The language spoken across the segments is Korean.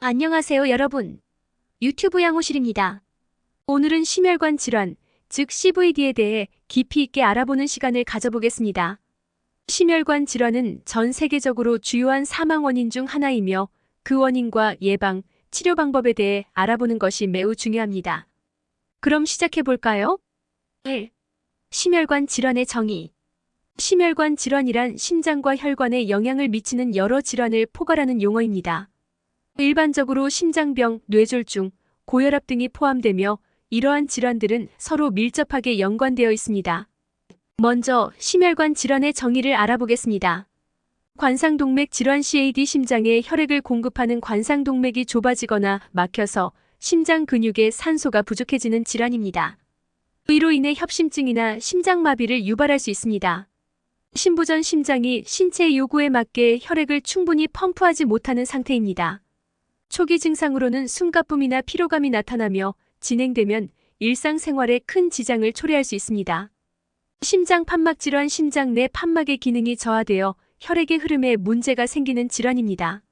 안녕하세요, 여러분. 유튜브 양호실입니다. 오늘은 심혈관 질환, 즉 CVD에 대해 깊이 있게 알아보는 시간을 가져보겠습니다. 심혈관 질환은 전 세계적으로 주요한 사망 원인 중 하나이며 그 원인과 예방, 치료 방법에 대해 알아보는 것이 매우 중요합니다. 그럼 시작해 볼까요? 1. 심혈관 질환의 정의. 심혈관 질환이란 심장과 혈관에 영향을 미치는 여러 질환을 포괄하는 용어입니다. 일반적으로 심장병, 뇌졸중, 고혈압 등이 포함되며 이러한 질환들은 서로 밀접하게 연관되어 있습니다. 먼저 심혈관 질환의 정의를 알아보겠습니다. 관상동맥 질환 CAD 심장에 혈액을 공급하는 관상동맥이 좁아지거나 막혀서 심장 근육에 산소가 부족해지는 질환입니다. 이로 인해 협심증이나 심장마비를 유발할 수 있습니다. 심부전 심장이 신체 요구에 맞게 혈액을 충분히 펌프하지 못하는 상태입니다. 초기 증상으로는 숨가쁨이나 피로감이 나타나며 진행되면 일상생활에 큰 지장을 초래할 수 있습니다. 심장 판막 질환 심장 내 판막의 기능이 저하되어 혈액의 흐름에 문제가 생기는 질환입니다.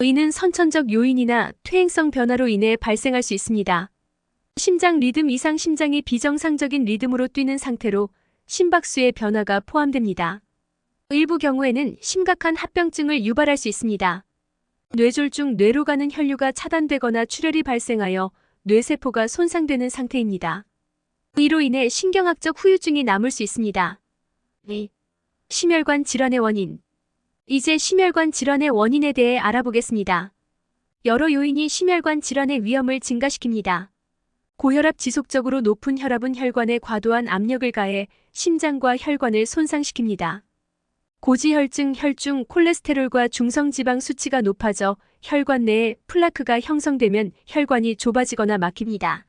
이는 선천적 요인이나 퇴행성 변화로 인해 발생할 수 있습니다. 심장 리듬 이상 심장이 비정상적인 리듬으로 뛰는 상태로 심박수의 변화가 포함됩니다. 일부 경우에는 심각한 합병증을 유발할 수 있습니다. 뇌졸중 뇌로 가는 혈류가 차단되거나 출혈이 발생하여 뇌세포가 손상되는 상태입니다. 이로 인해 신경학적 후유증이 남을 수 있습니다. 2. 심혈관 질환의 원인. 이제 심혈관 질환의 원인에 대해 알아보겠습니다. 여러 요인이 심혈관 질환의 위험을 증가시킵니다. 고혈압 지속적으로 높은 혈압은 혈관에 과도한 압력을 가해 심장과 혈관을 손상시킵니다. 고지혈증, 혈중, 콜레스테롤과 중성지방 수치가 높아져 혈관 내에 플라크가 형성되면 혈관이 좁아지거나 막힙니다.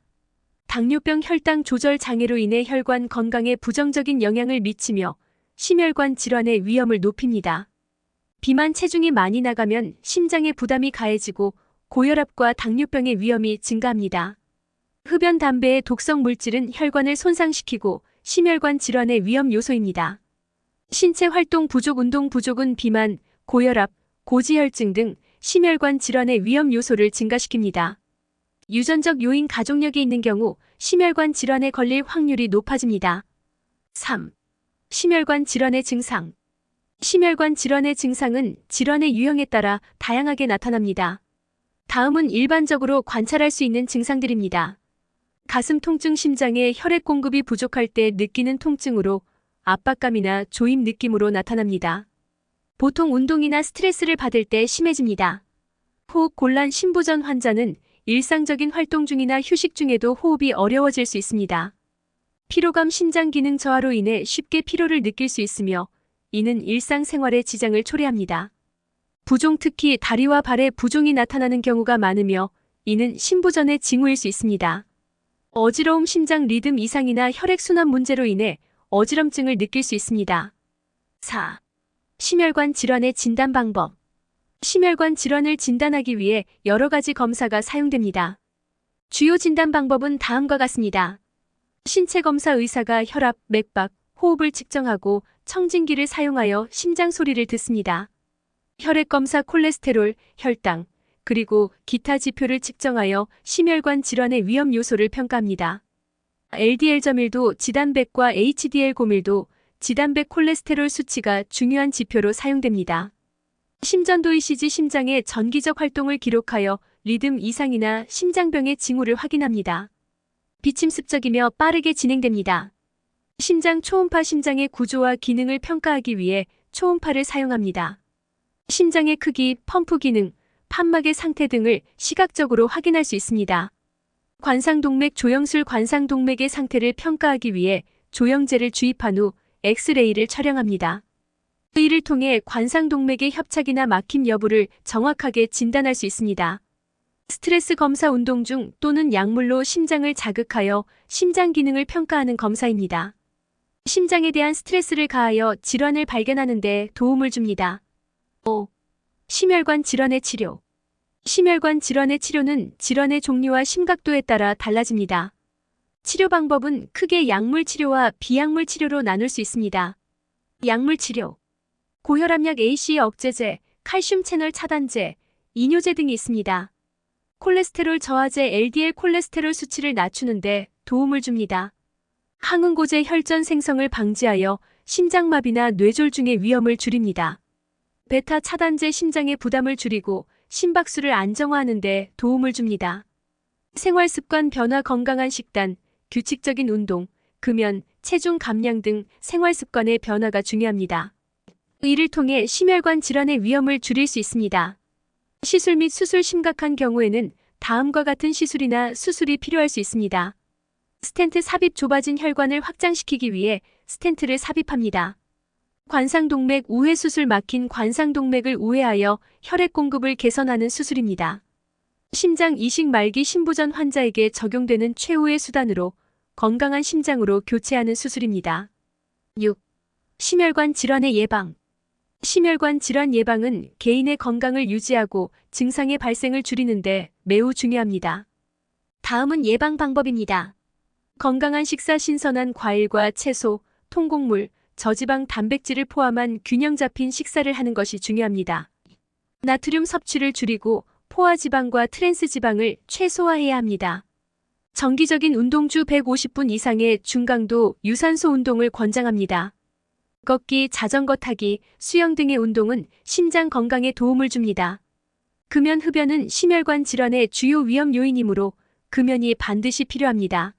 당뇨병 혈당 조절 장애로 인해 혈관 건강에 부정적인 영향을 미치며 심혈관 질환의 위험을 높입니다. 비만 체중이 많이 나가면 심장에 부담이 가해지고 고혈압과 당뇨병의 위험이 증가합니다. 흡연 담배의 독성 물질은 혈관을 손상시키고 심혈관 질환의 위험 요소입니다. 신체 활동 부족 운동 부족은 비만, 고혈압, 고지혈증 등 심혈관 질환의 위험 요소를 증가시킵니다. 유전적 요인 가족력이 있는 경우 심혈관 질환에 걸릴 확률이 높아집니다. 3. 심혈관 질환의 증상. 심혈관 질환의 증상은 질환의 유형에 따라 다양하게 나타납니다. 다음은 일반적으로 관찰할 수 있는 증상들입니다. 가슴 통증 심장에 혈액 공급이 부족할 때 느끼는 통증으로 압박감이나 조임 느낌으로 나타납니다. 보통 운동이나 스트레스를 받을 때 심해집니다. 호흡 곤란 심부전 환자는 일상적인 활동 중이나 휴식 중에도 호흡이 어려워질 수 있습니다. 피로감 심장 기능 저하로 인해 쉽게 피로를 느낄 수 있으며 이는 일상생활에 지장을 초래합니다. 부종 특히 다리와 발에 부종이 나타나는 경우가 많으며 이는 심부전의 징후일 수 있습니다. 어지러움 심장 리듬 이상이나 혈액순환 문제로 인해 어지럼증을 느낄 수 있습니다. 4. 심혈관 질환의 진단 방법. 심혈관 질환을 진단하기 위해 여러 가지 검사가 사용됩니다. 주요 진단 방법은 다음과 같습니다. 신체 검사 의사가 혈압, 맥박, 호흡을 측정하고 청진기를 사용하여 심장 소리를 듣습니다. 혈액 검사 콜레스테롤, 혈당, 그리고 기타 지표를 측정하여 심혈관 질환의 위험 요소를 평가합니다. LDL 점일도, 지단백과 HDL 고밀도, 지단백 콜레스테롤 수치가 중요한 지표로 사용됩니다. 심전도 ECG 심장의 전기적 활동을 기록하여 리듬 이상이나 심장병의 징후를 확인합니다. 비침습적이며 빠르게 진행됩니다. 심장 초음파 심장의 구조와 기능을 평가하기 위해 초음파를 사용합니다. 심장의 크기, 펌프 기능, 판막의 상태 등을 시각적으로 확인할 수 있습니다. 관상동맥 조영술 관상동맥의 상태를 평가하기 위해 조영제를 주입한 후 엑스레이를 촬영합니다. 이를 통해 관상동맥의 협착이나 막힘 여부를 정확하게 진단할 수 있습니다. 스트레스 검사 운동 중 또는 약물로 심장을 자극하여 심장 기능을 평가하는 검사입니다. 심장에 대한 스트레스를 가하여 질환을 발견하는 데 도움을 줍니다. 5. 심혈관 질환의 치료. 심혈관 질환의 치료는 질환의 종류와 심각도에 따라 달라집니다. 치료 방법은 크게 약물 치료와 비약물 치료로 나눌 수 있습니다. 약물 치료. 고혈압약 AC 억제제, 칼슘 채널 차단제, 이뇨제 등이 있습니다. 콜레스테롤 저하제 LDL 콜레스테롤 수치를 낮추는데 도움을 줍니다. 항응고제 혈전 생성을 방지하여 심장마비나 뇌졸중의 위험을 줄입니다. 베타 차단제 심장의 부담을 줄이고 심박수를 안정화하는 데 도움을 줍니다. 생활습관 변화 건강한 식단, 규칙적인 운동, 금연, 체중 감량 등 생활습관의 변화가 중요합니다. 이를 통해 심혈관 질환의 위험을 줄일 수 있습니다. 시술 및 수술 심각한 경우에는 다음과 같은 시술이나 수술이 필요할 수 있습니다. 스텐트 삽입 좁아진 혈관을 확장시키기 위해 스텐트를 삽입합니다. 관상동맥 우회 수술 막힌 관상동맥을 우회하여 혈액 공급을 개선하는 수술입니다. 심장 이식 말기 신부전 환자에게 적용되는 최후의 수단으로 건강한 심장으로 교체하는 수술입니다. 6. 심혈관 질환의 예방. 심혈관 질환 예방은 개인의 건강을 유지하고 증상의 발생을 줄이는데 매우 중요합니다. 다음은 예방 방법입니다. 건강한 식사 신선한 과일과 채소, 통곡물, 저지방 단백질을 포함한 균형 잡힌 식사를 하는 것이 중요합니다. 나트륨 섭취를 줄이고 포화지방과 트랜스지방을 최소화해야 합니다. 정기적인 운동 주 150분 이상의 중강도 유산소 운동을 권장합니다. 걷기, 자전거 타기, 수영 등의 운동은 심장 건강에 도움을 줍니다. 금연 흡연은 심혈관 질환의 주요 위험 요인이므로 금연이 반드시 필요합니다.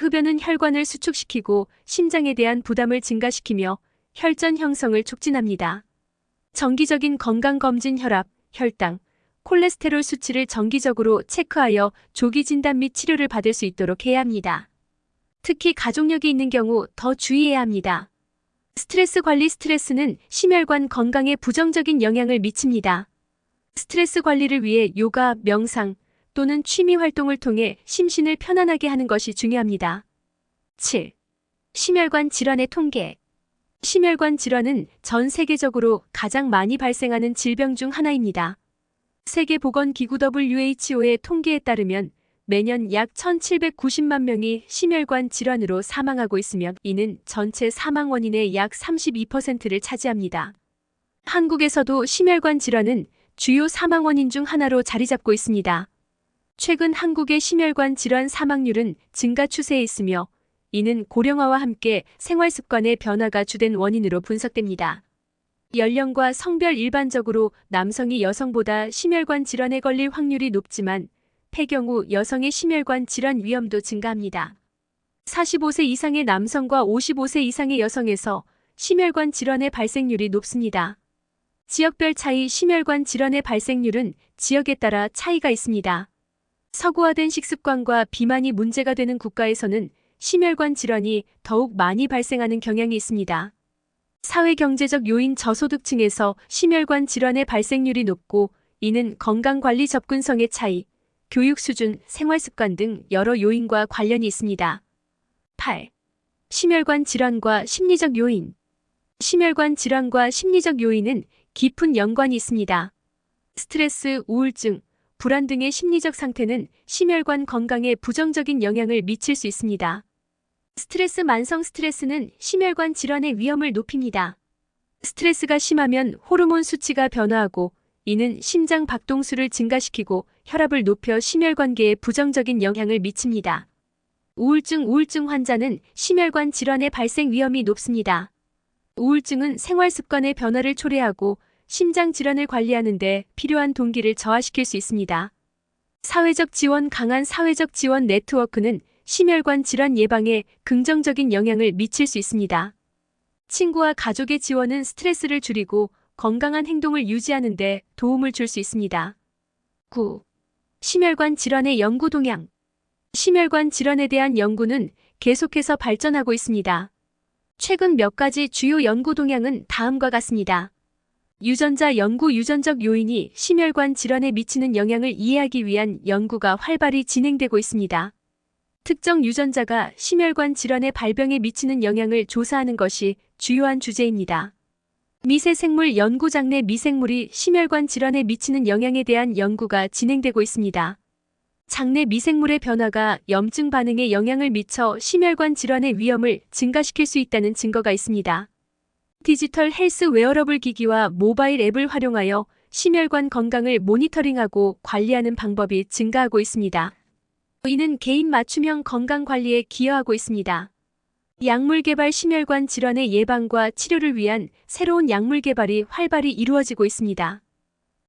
흡연은 혈관을 수축시키고 심장에 대한 부담을 증가시키며 혈전 형성을 촉진합니다. 정기적인 건강검진 혈압, 혈당, 콜레스테롤 수치를 정기적으로 체크하여 조기 진단 및 치료를 받을 수 있도록 해야 합니다. 특히 가족력이 있는 경우 더 주의해야 합니다. 스트레스 관리 스트레스는 심혈관 건강에 부정적인 영향을 미칩니다. 스트레스 관리를 위해 요가, 명상 또는 취미 활동을 통해 심신을 편안하게 하는 것이 중요합니다. 7. 심혈관 질환의 통계. 심혈관 질환은 전 세계적으로 가장 많이 발생하는 질병 중 하나입니다. 세계보건기구 WHO의 통계에 따르면 매년 약 1,790만 명이 심혈관 질환으로 사망하고 있으며 이는 전체 사망 원인의 약 32%를 차지합니다. 한국에서도 심혈관 질환은 주요 사망 원인 중 하나로 자리 잡고 있습니다. 최근 한국의 심혈관 질환 사망률은 증가 추세에 있으며 이는 고령화와 함께 생활 습관의 변화가 주된 원인으로 분석됩니다. 연령과 성별 일반적으로 남성이 여성보다 심혈관 질환에 걸릴 확률이 높지만 폐경 후 여성의 심혈관 질환 위험도 증가합니다. 45세 이상의 남성과 55세 이상의 여성에서 심혈관 질환의 발생률이 높습니다. 지역별 차이 심혈관 질환의 발생률은 지역에 따라 차이가 있습니다. 서구화된 식습관과 비만이 문제가 되는 국가에서는 심혈관 질환이 더욱 많이 발생하는 경향이 있습니다. 사회 경제적 요인 저소득층에서 심혈관 질환의 발생률이 높고 이는 건강관리 접근성의 차이, 교육 수준, 생활 습관 등 여러 요인과 관련이 있습니다. 8. 심혈관 질환과 심리적 요인. 심혈관 질환과 심리적 요인은 깊은 연관이 있습니다. 스트레스, 우울증, 불안 등의 심리적 상태는 심혈관 건강에 부정적인 영향을 미칠 수 있습니다. 스트레스 만성 스트레스는 심혈관 질환의 위험을 높입니다. 스트레스가 심하면 호르몬 수치가 변화하고 이는 심장 박동수를 증가시키고 혈압을 높여 심혈관계에 부정적인 영향을 미칩니다. 우울증 우울증 환자는 심혈관 질환의 발생 위험이 높습니다. 우울증은 생활 습관의 변화를 초래하고 심장 질환을 관리하는 데 필요한 동기를 저하시킬 수 있습니다. 사회적 지원 강한 사회적 지원 네트워크는 심혈관 질환 예방에 긍정적인 영향을 미칠 수 있습니다. 친구와 가족의 지원은 스트레스를 줄이고 건강한 행동을 유지하는 데 도움을 줄 수 있습니다. 9. 심혈관 질환의 연구 동향. 심혈관 질환에 대한 연구는 계속해서 발전하고 있습니다. 최근 몇 가지 주요 연구 동향은 다음과 같습니다. 유전자 연구 유전적 요인이 심혈관 질환에 미치는 영향을 이해하기 위한 연구가 활발히 진행되고 있습니다. 특정 유전자가 심혈관 질환의 발병에 미치는 영향을 조사하는 것이 주요한 주제입니다. 미세생물 연구장 내 미생물이 심혈관 질환에 미치는 영향에 대한 연구가 진행되고 있습니다. 장내 미생물의 변화가 염증 반응에 영향을 미쳐 심혈관 질환의 위험을 증가시킬 수 있다는 증거가 있습니다. 디지털 헬스 웨어러블 기기와 모바일 앱을 활용하여 심혈관 건강을 모니터링하고 관리하는 방법이 증가하고 있습니다. 이는 개인 맞춤형 건강 관리에 기여하고 있습니다. 약물 개발 심혈관 질환의 예방과 치료를 위한 새로운 약물 개발이 활발히 이루어지고 있습니다.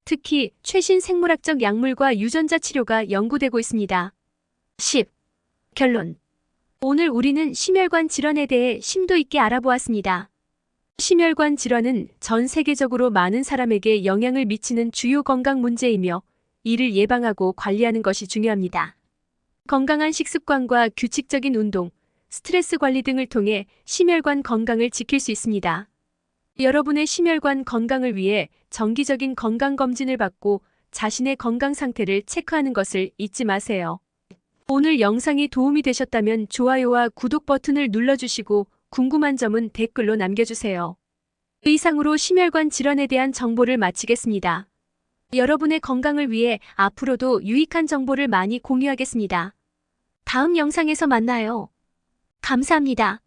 특히 최신 생물학적 약물과 유전자 치료가 연구되고 있습니다. 10. 결론. 오늘 우리는 심혈관 질환에 대해 심도 있게 알아보았습니다. 심혈관 질환은 전 세계적으로 많은 사람에게 영향을 미치는 주요 건강 문제이며 이를 예방하고 관리하는 것이 중요합니다. 건강한 식습관과 규칙적인 운동, 스트레스 관리 등을 통해 심혈관 건강을 지킬 수 있습니다. 여러분의 심혈관 건강을 위해 정기적인 건강 검진을 받고 자신의 건강 상태를 체크하는 것을 잊지 마세요. 오늘 영상이 도움이 되셨다면 좋아요와 구독 버튼을 눌러주시고 궁금한 점은 댓글로 남겨주세요. 이상으로 심혈관 질환에 대한 정보를 마치겠습니다. 여러분의 건강을 위해 앞으로도 유익한 정보를 많이 공유하겠습니다. 다음 영상에서 만나요. 감사합니다.